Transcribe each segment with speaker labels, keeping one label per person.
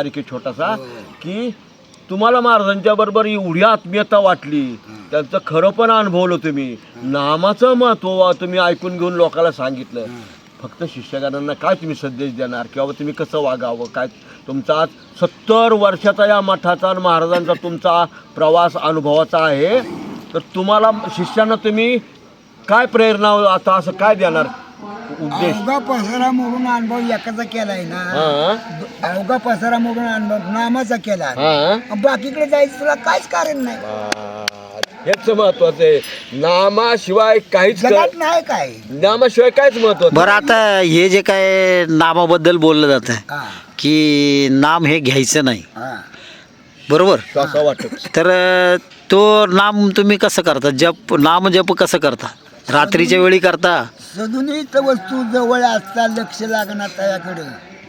Speaker 1: बारीक आहे छोटासा की तुम्हाला महाराजांच्या बरोबर एवढी आत्मीयता वाटली. त्यांचं खरं पण अनुभवलं तुम्ही. नामाचं महत्त्व तुम्ही ऐकून घेऊन लोकांना सांगितलं. फक्त शिष्यगणांना काय तुम्ही संदेश देणार? किंवा तुम्ही कसं वागावं? काय तुमचा आज सत्तर वर्षाचा या मठाचा आणि महाराजांचा तुमचा प्रवास अनुभवाचा आहे. तर तुम्हाला शिष्यांना तुम्ही काय प्रेरणा आता असं काय देणार? उद्देश.
Speaker 2: अवघा पसारा मोडून अनुभव एकाचा केलाय ना.
Speaker 1: हा.
Speaker 2: अवघा पसारा मोडून अनुभव नामाचा केला.
Speaker 1: हा.
Speaker 2: बाकीकडे जायचं तुला काहीच कारण नाही.
Speaker 1: हेच महत्वाचं आहे. नामाशिवाय काहीच
Speaker 2: जगात
Speaker 1: क-
Speaker 2: नाही काय
Speaker 1: नामाशिवाय काहीच महत्वाचं
Speaker 3: बरं आता हे जे काय नामाबद्दल बोललं जातं
Speaker 2: हा.
Speaker 3: की नाम हे घ्यायचं नाही.
Speaker 2: हा.
Speaker 3: बरोबर?
Speaker 1: वाटत.
Speaker 3: तर अ, तो नाम तुम्ही कसं करता? जप नाम जप कसं करता? रात्रीच्या वेळी करता?
Speaker 2: सदुनीत वस्तू जवळ असता लक्ष लागणार त्याकडे.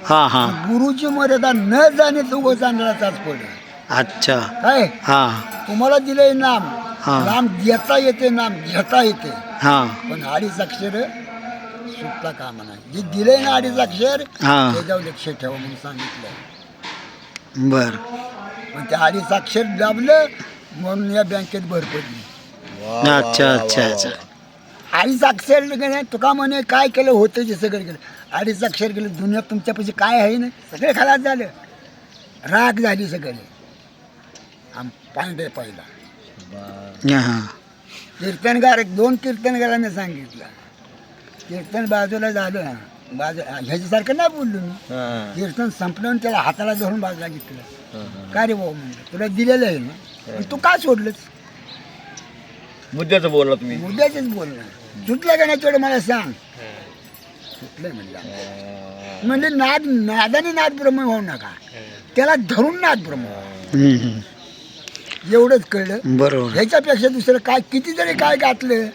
Speaker 3: हां हां.
Speaker 2: गुरुची मर्यादा न जाणे तो तास पडे.
Speaker 3: अच्छा.
Speaker 2: काय?
Speaker 3: हां.
Speaker 2: तुम्हाला दिलंय नाम.
Speaker 3: हा.
Speaker 2: नाम देता येते नाम घेता येते.
Speaker 3: हां.
Speaker 2: पण अडीच अक्षर सुटता कामा नाही जे दिलंय ना अडीच अक्षर
Speaker 3: हा.
Speaker 2: त्याच्यावर लक्ष ठेवा म्हणून सांगितलं
Speaker 3: बर.
Speaker 2: पण ते अडीच अक्षर दाबलं म्हणून या बँकेत भर पडली.
Speaker 3: अच्छा अच्छा अच्छा.
Speaker 2: अडीच अक्षर गेले तुका म्हणे काय केलं होतं जे सगळं केलं. अडीच अक्षर केलं दुनियात तुमच्यापाशी काय आहे ना सगळे खलास झालं. राग झाली सगळे. आम पांढरे पहिला.
Speaker 3: हां.
Speaker 2: कीर्तनगार एक दोन कीर्तनगारांनी सांगितलं. कीर्तन बाजूला झालं. बाजू ह्याच्यासारखं नाही बोललो मी. कीर्तन संपलं त्याला हाताला धरून बाजूला घेतलं. काय रे भाऊ म्हणलं? तुला दिलेलं आहे ना. तू का सोडलंच
Speaker 1: मुद्द्याचं बोलला तुम्ही.
Speaker 2: मुद्द्याचंच बोलणं. सुटलं का नाही तेवढं मला सांग. सुटलंय म्हणलं म्हणजे नाद नादाने नाद ब्रह्म होऊ नका. त्याला धरून नाद ब्रह्म. एवढंच कळलं.
Speaker 3: बरोबर.
Speaker 2: ह्याच्यापेक्षा दुसरं काय किती जरी काय घातलं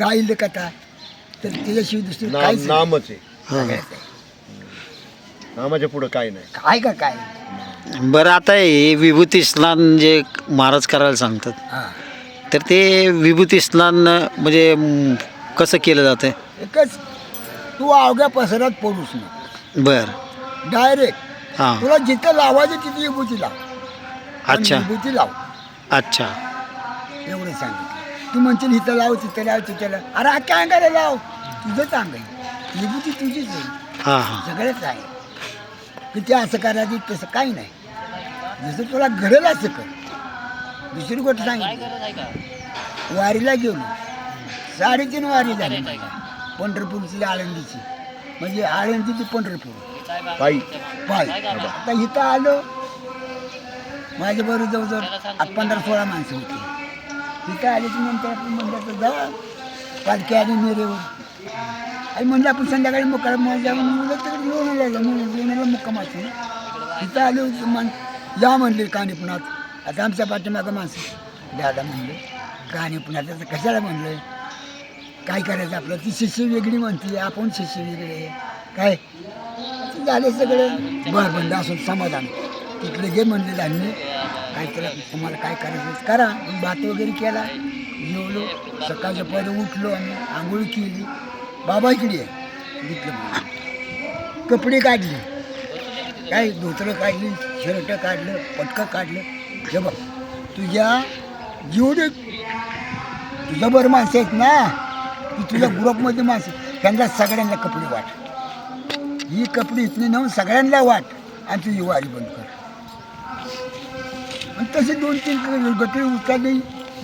Speaker 2: गाईल कथा तर त्याच्याशिवाय दुसरं काहीच नाही.
Speaker 1: नामच आहे.
Speaker 3: हां.
Speaker 1: नामाच्या पुढं काही नाही.
Speaker 2: काय का काय?
Speaker 3: बरं आता हे विभूती स्नान जे महाराज करायला सांगतात
Speaker 2: हा.
Speaker 3: तर ते विभूती स्नान म्हणजे म, कसं केलं जातं
Speaker 2: एकच तू अवघ्या पसरात पडूच नको
Speaker 3: बर.
Speaker 2: डायरेक्ट.
Speaker 3: हां.
Speaker 2: तुला जिथं लावायचं तिथे विभूती लाव. पण
Speaker 3: अच्छा.
Speaker 2: विभूती लाव.
Speaker 3: अच्छा.
Speaker 2: एवढं सांगितलं. तू म्हणशील इथं लाव तिथं लाव तिथं लाव. अरे हा काय अंगाला लाव. तुझं चांग आहे. विभूती तुझीच आहे.
Speaker 3: हां हां.
Speaker 2: सगळंच आहे. किती असं करायचं तसं काही नाही. जसं तुला घडेल असं कर. दुसरी गोष्ट सांगितली. वारीला गेलो. साडेतीन वारी झाली. पंढरपूरची आळंदीची. म्हणजे आळंदी ते पंढरपूर.
Speaker 1: पायी.
Speaker 2: पाय. आता इथं आलो माझ्या बरोबर जवळजवळ आठ पंधरा सोळा माणसं होती. इथं आले की नंतर आपण म्हणलं तर जावा पालखी आली नेरेवर. आणि म्हणलं आपण संध्याकाळी मुक्काला मग जाऊन मुलं तिकडे लोणाला लोणाला मुक्काम असतो ना तिथं आलो मान या म्हणले काणीपुणात आता आमच्या पाठीमागं माणसं दादा म्हणले काणीपुणात आता कशाला म्हणलं? काय करायचं आपलं? ती शिष्य वेगळी म्हणते आपण शिष्य वेगळे काय? झाले सगळं. बरं बंद असून समाधान. तिकडे जे म्हणले त्यांनी काय केलं तुम्हाला काय करायचं करा. मग भात वगैरे केला जेवलो. सकाळच्या पहिले उठलो आम्ही आंघोळ केली. बाबा इकडे आहे घेतलं कपडे काढले. काय धोतरं काढली शर्ट काढलं पटकं काढलं. हे बघ तुझ्या जेवढे तुझ्या बरं माणसं आहेत ना? की तुझ्या ग्रुपमध्ये माणसं. त्यांना सगळ्यांना कपडे वाट. ही कपडे इथली नेऊन सगळ्यांना वाट. आणि तुझी वारी बंद कर. आणि तसे दोन तीन गटळी उचलले.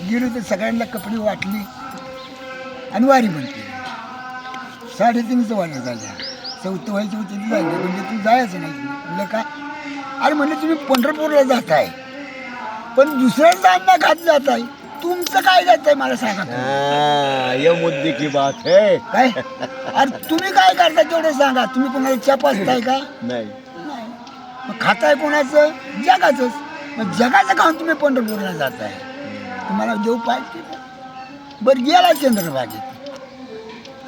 Speaker 2: गेलो तर सगळ्यांना कपडे वाटले. आणि वारी बंद केली साडेतीनचं वाऱ्या झाल्या. चौथं व्हायची होती झालं झाली. म्हणजे तू जायचं नाही. म्हणलं का? अरे म्हणलं तुम्ही पंढरपूरला जात आहे पण दुसऱ्यांदा अन्न घात जात आहे तुमचं काय जात आहे मला सांगा. तुम्ही.
Speaker 1: हा, ये मुद्दे की बात है.
Speaker 2: काय? अरे तुम्ही काय करता तेवढं सांगा. तुम्ही कोणाला चपासताय का?
Speaker 1: नाही.
Speaker 2: नाही मग खाताय कोणाचं? जगाचंच मग जगाचं खाऊन तुम्ही पंढरपूरला जाताय. तुम्हाला देव पाहिजे. बरं गेला चंद्रभागेत.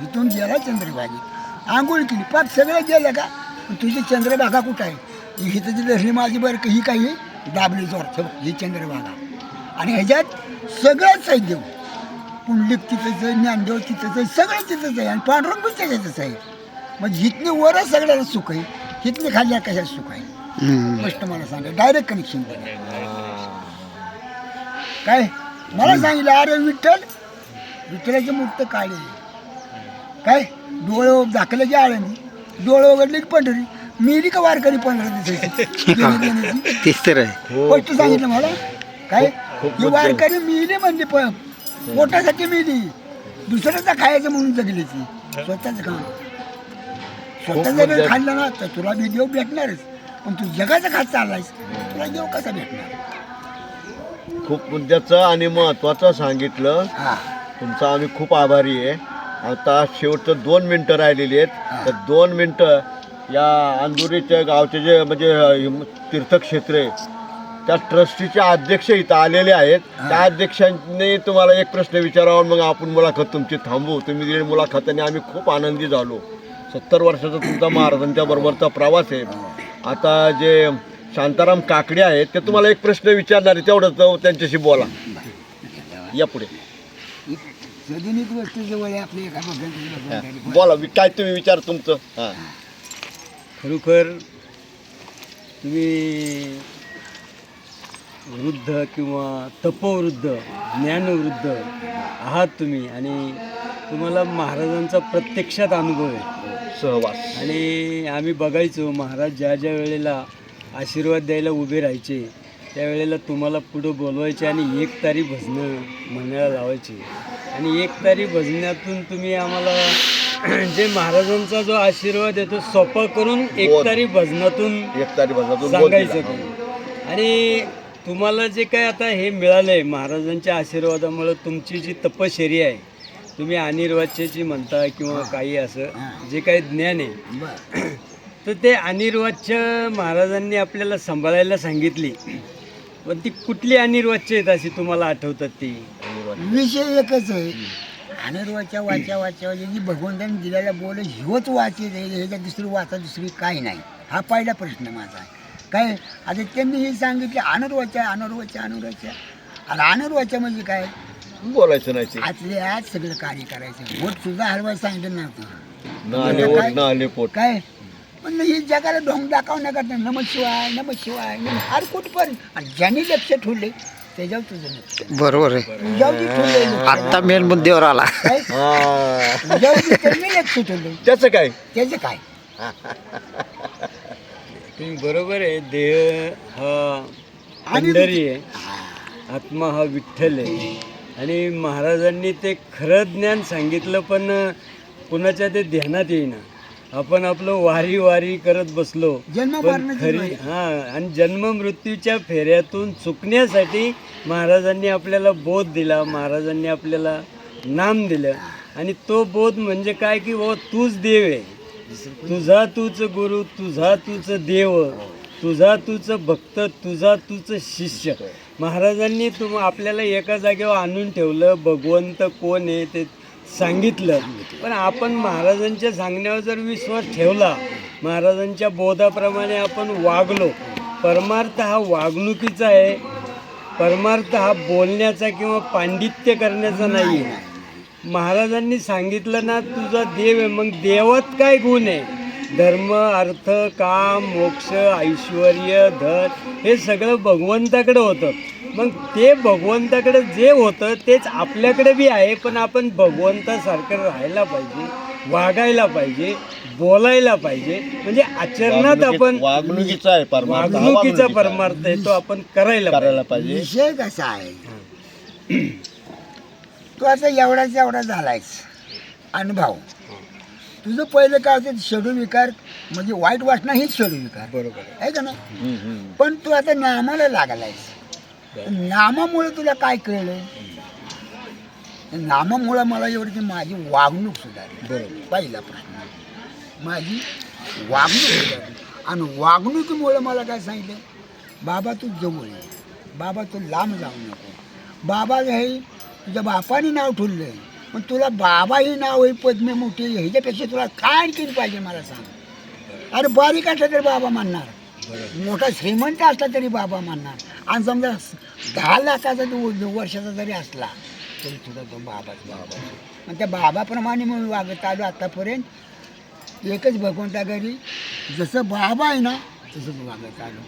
Speaker 2: इथून गेला चंद्रभागेत. आंघोळ केली. पाच सगळं गेलं का? मग तुझी चंद्रभागा कुठं आहे? ही तर लहरी माझी बरं का? ही काही दाबली जोर ही चंद्रभागा. आणि ह्याच्यात सगळंच आहे देव पुंडलिक तिथंच आहे ज्ञानदेव तिथंच आहे सगळं तिथंच आहे आणि पांडुरंग पण त्याच्यातच आहे म्हणजे हितने वरच सगळ्याला सुख आहे हितने खाल्ल्या कशाला सुख आहे. स्पष्ट मला सांगा डायरेक्ट कनेक्शन काय? मला सांगितलं अरे विठ्ठल विठ्ठलाचे मुक्त काळे काय? डोळे झाकल्याची आळंदी. डोळे उघडले की पंढरी. मिली का वारकरी.
Speaker 3: तेच तर आहे.
Speaker 1: हो,
Speaker 2: स्पष्ट सांगितलं मला? काय? ही. वारकरी मिली म्हणजे प- पोटासाठी मिली दुसऱ्याचा खायचं म्हणून जगली ती स्वतःच खा स्वतः जर. खाल्लं ना तर तुला बी देव भेटणारच. पण तू जगाचा खात चाललायस तुला देव कसा भेटणार?
Speaker 1: खूप मुद्द्याचं आणि महत्वाचं सांगितलं.
Speaker 2: हा.
Speaker 1: तुमचा आम्ही खूप आभारी आहे. आता शेवटचं दोन मिनटं राहिलेली आहेत. तर दोन मिनटं या अंदुरीच्या गावचे जे म्हणजे तीर्थक्षेत्र आहे त्या ट्रस्टीचे अध्यक्ष इथं आलेले आहेत. त्या अध्यक्षांनी तुम्हाला एक प्रश्न विचारावा मग आपण मुलाखत तुमची थांबवू. तुम्ही दिलेली मुलाखत आणि आम्ही खूप आनंदी झालो. सत्तर वर्षाचा तुमचा महाराजांच्या बरोबरचा प्रवास आहे. आता जे शांताराम काकडे आहेत ते तुम्हाला एक प्रश्न विचारणार आहे तेवढं तो त्यांच्याशी बोला. या पुढे. बोला वि- काय तुम्ही विचार तुमचं? हा.
Speaker 4: खरोखर तुम्ही वृद्ध किंवा तपोवृद्ध ज्ञानवृद्ध आहात तुम्ही आणि तुम्हाला महाराजांचा प्रत्यक्षात अनुभव आहे.
Speaker 1: सहवास.
Speaker 4: आणि आम्ही बघायचो महाराज ज्या ज्या वेळेला आशीर्वाद द्यायला उभे राहायचे त्यावेळेला तुम्हाला पुढं बोलवायचे आणि एक तारी भजनं म्हणायला लावायचे. आणि एक तारी भजनातून तुम्ही आम्हाला जे महाराजांचा जो आशीर्वाद आहे तो सोपा करून एक. तारी भजनातून
Speaker 1: एक तारीख बसा
Speaker 4: सांगायचं तुम्ही आणि तुम्हाला जे काय आता हे मिळालं आहे महाराजांच्या आशीर्वादामुळं तुमची जी तपश्चर्या आहे तुम्ही अनिर्वाच्याची म्हणता किंवा काही असं जे काही ज्ञान आहे. तर ते अनिर्वाच्य महाराजांनी आपल्याला सांभाळायला सांगितली. पण ती कुठली अनिर्वाच्य आहेत अशी तुम्हाला आठवतात ती?
Speaker 2: विषय एकच आहे. अनिर्वाच्या वाच्या वाच्या जी भगवंतांनी दिलेला बोल ह्योच वाचे ह्याच्या दुसरी वाचा दुसरी काही नाही. हा पहिला प्रश्न माझा आहे. काय? आता त्यांनी हे सांगितले अनर्वाच्या अनर्वाच्या अनर्वाच्या. आणि अनर्वाच्या म्हणजे काय?
Speaker 1: बोलायचं नाही ते.
Speaker 2: आतले आज सगळं कार्य करायचं. बोट सुद्धा हलवायला सांगितलं नव्हतं.
Speaker 1: न आले ओढ न आले पोट.
Speaker 2: काय? पण ही जगाला ढोंग दाखवण्याकरता नम शिवाय नम शिवाय नम हर कुठपर्यंत आणि ज्यांनी लक्ष ठेवले त्याच्यावर तुझं लक्ष.
Speaker 3: बरोबर आहे.
Speaker 2: तुझ्यावर जे ठेवलंय लक्ष,
Speaker 3: आत्ता मेन मुद्द्यावर आला.
Speaker 2: काय?
Speaker 1: हा.
Speaker 2: त्यांनी लक्ष ठेवलंय.
Speaker 1: त्याचं काय?
Speaker 2: त्याचं काय?
Speaker 4: तुम्ही बरोबर आहे देह हा पंढरी आहे. आत्मा हा विठ्ठल आहे. आणि महाराजांनी ते खरं ज्ञान सांगितलं पण कुणाच्या ते ध्यानात येईना. आपण आपलं वारी वारी करत बसलो. पण खरी. हा आणि जन्म मृत्यूच्या फेऱ्यातून चुकण्यासाठी महाराजांनी आपल्याला बोध दिला महाराजांनी आपल्याला नाम दिलं. आणि तो बोध म्हणजे काय की बाबा तूच देव आहे. तुझा तूच गुरु तुझा तूच देव तुझा तूच भक्त तुझा तूच शिष्य. महाराजांनी तुम आपल्याला एका जागेवर आणून ठेवलं. भगवंत कोण आहे ते सांगितलं. पण आपण महाराजांच्या सांगण्यावर जर विश्वास ठेवला महाराजांच्या बोधाप्रमाणे आपण वागलो. परमार्थ हा वागणुकीचा आहे. परमार्थ हा बोलण्याचा किंवा पांडित्य करण्याचा नाही आहे महाराजांनी सांगितलं ना तुझा देव आहे. मग देवात काय गुण आहे? धर्म अर्थ काम मोक्ष ऐश्वर धन हे सगळं भगवंताकडे होतं. मग ते भगवंताकडे जे होतं तेच आपल्याकडे बी आहे पण आपण भगवंतासारखं राहायला पाहिजे वागायला पाहिजे बोलायला पाहिजे. म्हणजे आचरणात आपण
Speaker 1: वागणुकीचा आहे परमार्थ.
Speaker 4: वागणुकीचा. परमार्थ आहे तो आपण करायला पाहिजे.
Speaker 1: करायला पाहिजे.
Speaker 2: विषय कसा आहे? तू आता एवढाच एवढा झालायस. अनुभव. तुझं पहिलं काय होतं शेडू विकार म्हणजे वाईट वाटणं हेच शेडू विकार.
Speaker 4: बरोबर.
Speaker 2: आहे का
Speaker 1: हम्म.
Speaker 2: पण तू आता नामाला लागलायस. नामामुळे तुला काय कळलं? नामामुळे मला एवढी की माझी वागणूक सुधारली.
Speaker 4: बरोबर.
Speaker 2: पहिला प्रश्न. माझी वागणूक सुधारली. आणि वागणुकीमुळे मला काय सांगितलं? बाबा तू जवळ ये. बाबा तू लांब जाऊ नको. बाबा हे तुझ्या बापाने नाव ठेवलं पण तुला बाबा ही नाव आहे पद्मे मोठी ह्याच्यापेक्षा तुला काय आणखीन पाहिजे मला सांग? अरे बारीक असला तरी बाबा मानणार. मोठा श्रीमंत असला तरी बाबा मानणार. आणि समजा दहा लाखाचा तो वर्षाचा जरी असला तरी तुझा तो बाबाच बाबा. आणि त्या बाबाप्रमाणे म्हणून वागत आलो आतापर्यंत. एकच भगवंता घरी. जसं बाबा आहे ना तसंच वागायचं आलो.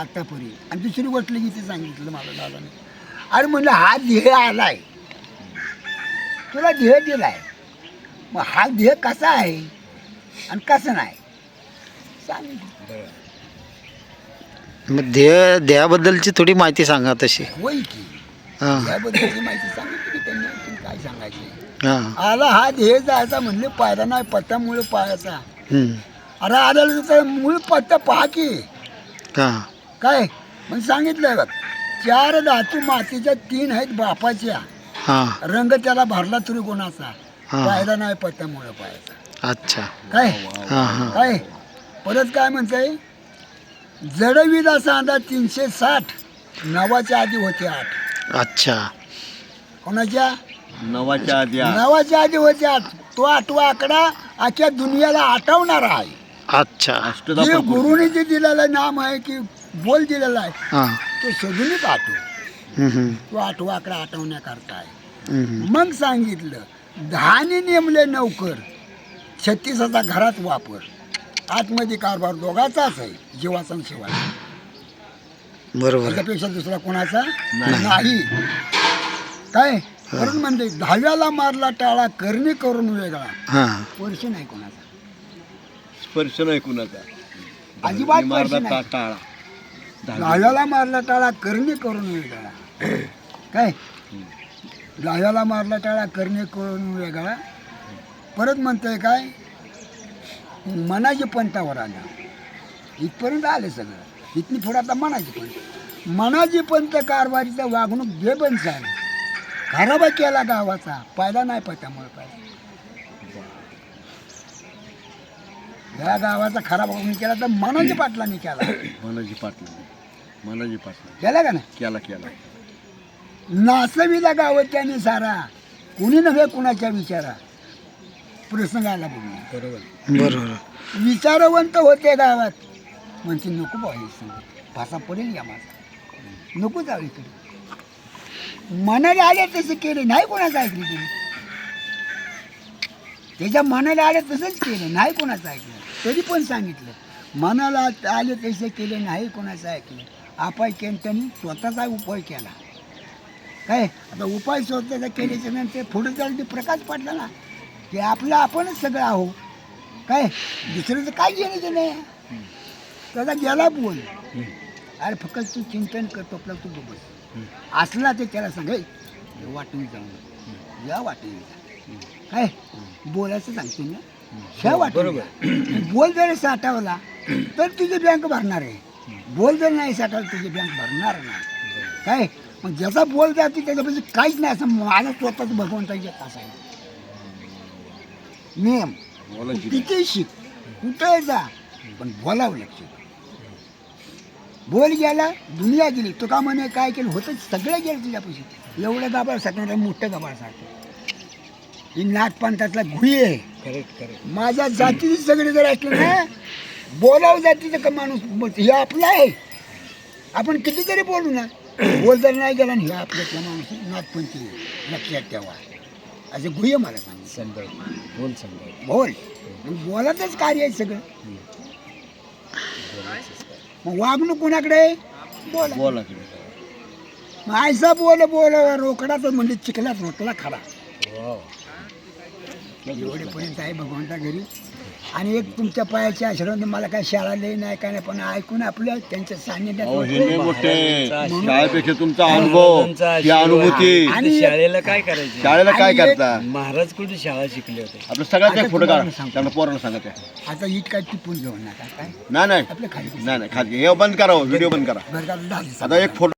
Speaker 2: आतापर्यंत. आणि दुसरी गोष्ट की ते सांगितलं मला दादाने. अरे म्हणलं हा ध्येय आलाय. तुला ध्येय दिलाय. मग हा ध्येय कसा आहे? आणि कसं नाही? सांगितलं
Speaker 3: मग ध्येय ध्येयाबद्दलची थोडी माहिती सांगा तशी.
Speaker 2: होय की.
Speaker 3: हां.
Speaker 2: माहिती सांगितली की त्यांनी आणखीन काय सांगायचे?
Speaker 3: हां.
Speaker 2: आला हा ध्येय जायचा म्हणले पायरा नाही पत्ता मूळ पायाचा.
Speaker 3: हम्म.
Speaker 2: अरे तर मूळ पत्ता पहा की.
Speaker 3: हां.
Speaker 2: काय? मग सांगितलंय बघ. चार धातू मातीच्या तीन आहेत बापाच्या.
Speaker 3: हां.
Speaker 2: रंग त्याला भरला तरी कोणाचा?
Speaker 3: हा.
Speaker 2: पायला नाही पत्त्यामुळे पायाचा
Speaker 3: अच्छा.
Speaker 2: काय?
Speaker 3: हां हां.
Speaker 2: काय? परत काय म्हणताय? जडविदा सांदा तीनशे साठ नवाच्या आधी होते आठ.
Speaker 3: अच्छा.
Speaker 2: कोणाच्या?
Speaker 1: नवाच्या आधी
Speaker 2: नवाच्या आधी होते आठ. तो आठवा आकडा आजच्या दुनियाला आठवणारा आहे.
Speaker 3: अच्छा.
Speaker 1: अष्टदा
Speaker 2: जे. गुरुने जे दिलेलं नाम आहे की बोल दिलेला आहे.
Speaker 3: हां.
Speaker 2: तो शोधूनच आठव. तो आठवा आकडा आठवण्याकरता आहे. मग सांगितलं दहाने नेमले नौकर छत्तीसाचा घरात वापर. आतमध्ये कारभार दोघाचाच आहे जीवाचा आणि शिवाचा.
Speaker 3: बरोबर. आहे.
Speaker 2: त्याच्यापेक्षा दुसरा कोणाचा नाही. काय? परत म्हणते दहाव्याला मारला टाळा करणे करून वेगळा.
Speaker 3: हां.
Speaker 2: वर्ष नाही कोणाचा.
Speaker 1: स्पर्श नाही कुणाचा.
Speaker 2: अजिबात
Speaker 1: मारला
Speaker 2: स्पर्श नाही.
Speaker 1: टा- टाळा. दहावी.
Speaker 2: मारला टाळा करणे करून वेगळा. काय? दहाव्याला मारला टाळा करणे करून वेगळा. परत म्हणतंय काय? मनाजी पंथावर आला. इथपर्यंत आले सगळं. इथनी पुढे आता मनाजी पंथ. मनाजी पंत कारभारीचा वागणूक बेबंद आहे खराबा केला गावाचा. पायदा नाही पत्यामुळे पाहिजे या गावाचा खराब वागणूक केला तर मनाजी पाटलांनी केला.
Speaker 1: मनाजी पाटला मनाजी पाटला
Speaker 2: केला का नाही?
Speaker 1: केला केला.
Speaker 2: नासविला गावात त्याने सारा. कुणी नव्हे कुणाच्या विचारा. प्रसंग आला बघून
Speaker 4: बरोबर.
Speaker 3: बरोबर.
Speaker 2: विचारवंत होते गावात. म्हणते नको हे संगत भाषा पडेल या माझा नको जाऊ इकडे. मनाला आले तसे केले नाही कोणाचं ऐकले तुम्ही त्याच्या मनाला आले तसंच केलं नाही कोणाचं ऐकलं. तरी पण सांगितलं. मनाला आले तसे केले नाही कोणाचं ऐकलं. आपाय केलं त्यांनी स्वतःचा उपाय केला. काय? आता उपाय स्वतःचा केल्याच्यानंतर पुढे जाऊन ते प्रकाश पडला ना की आपलं आपणच सगळं आहो. काय? दुसऱ्याचं काय घेणं ते नाही त्याचा गेला बोल. अरे फक्त तू चिंतन करतो आपला तू बघ. असला ते त्याला सांग वाटून जाऊन या वाटून जा. काय? बोलायचं सांगते ना. ह्या जा. बोल जर साठवला तर तुझी बँक भरणार आहे. बोल जर नाही साठवला तुझी बँक भरणार नाही. काय? मग ज्याचा बोल जाते त्याच्यापाशी काहीच नाही असं माझा स्वतःच भगवंताची असा आहे नियम किती शिक. कुठे जा. पण बोलावं लक्ष बोल गेला दुनिया गेली. तो का म्हणे काय केलं? होतं सगळं गेलं तुझ्यापाशी. एवढं गाबाळ साठवणार मोठं गाबाळ साठव ही नागपंथातला घुई आहे.
Speaker 4: करेक्ट करेक्ट
Speaker 2: माझ्या जातीचे सगळे जर असले ना बोलावं जातीचं का माणूस बोलतो हे आपलं आहे. आपण कितीतरी बोलू ना बोल जर नाही गेला ना हे आपल्यातला माणूस नागपंथी आहे. लक्षात ठेवा. असं गुह्य मला सांग.
Speaker 4: संभाळ बोल संभाळ
Speaker 2: बोल. मग बोलातच कार्य आहे सगळं. मग वागणूक कोणाकडे आहे? बोला.
Speaker 1: बोला की.
Speaker 2: मग आयसा बोल बोल. रोकडाच म्हणजे चिखलात रोकला खरा एवढेपर्यंत आहे भगवंता घरी. आणि एक तुमच्या पायाच्या आश्रम मला काय शाळा लई नाही काय नाही पण ऐकून आपलं त्यांच्या
Speaker 1: अहो
Speaker 2: सान्निध्यात
Speaker 1: हे लय मोठे
Speaker 4: महाराजांचा
Speaker 1: शाळेपेक्षा तुमचा अनुभव ही
Speaker 4: आशीर्वाद.
Speaker 1: अनुभूती.
Speaker 2: आणि-
Speaker 4: शाळेला काय करायचं?
Speaker 1: शाळेला काय
Speaker 2: आणि एक-
Speaker 1: करता?
Speaker 4: महाराज कुठे शाळा शिकले होते?
Speaker 1: आपलं सगळ्यात एक फोटो काढा
Speaker 2: तुम्हाला सांगतो.
Speaker 1: सांगा त्या
Speaker 2: आता इट काय टिपून घेऊ नका काय?
Speaker 1: नाही नाही.
Speaker 2: आपलं खाली
Speaker 1: नाही नाही खाजगी हे बंद करा व्हिडिओ बंद करा.
Speaker 2: बरं का.
Speaker 1: आता एक फोटो